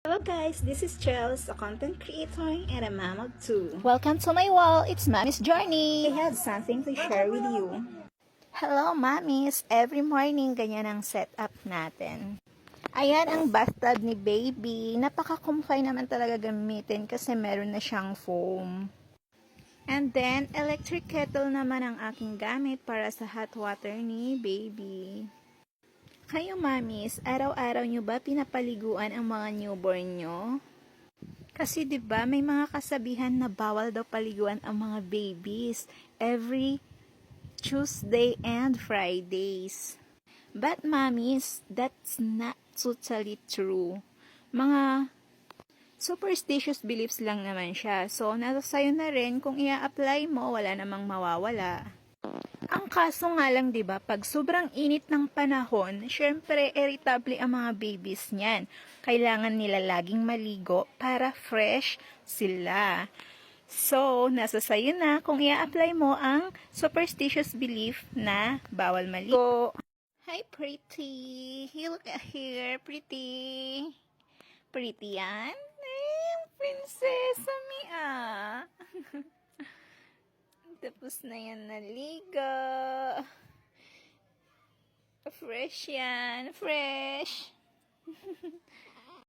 Hello guys, this is Chels, a content creator and a mom of two. Welcome to my wall. It's Mommy's I Journey. have something to share with you. Hello, Mommies. Every morning, ganyan ang setup natin. Ayan ang bathtub ni baby. Napaka-comfy naman talaga gamitin kasi meron na siyang foam. And then, electric kettle naman ang aking gamit para sa hot water ni baby. Kayo, Mommies, araw-araw nyo ba pinapaliguan ang mga newborn nyo? Kasi 'di ba may mga kasabihan na bawal daw paliguan ang mga babies every Tuesday and Fridays. But mommies, that's not totally true. Mga superstitious beliefs lang naman siya. So, nasa sayo na rin kung i-apply mo, wala namang mawawala. Ang kaso nga lang, 'di ba, pag sobrang init ng panahon, syempre irritable ang mga babies niyan. Kailangan nila laging maligo para fresh sila. So, nasa sayo na kung i-apply mo ang superstitious belief na bawal maligo. Hi, pretty. Look here, pretty. Pretty yan? Eh, prinsesa mi ah. Tapos na yan naligo. Fresh yan. Fresh.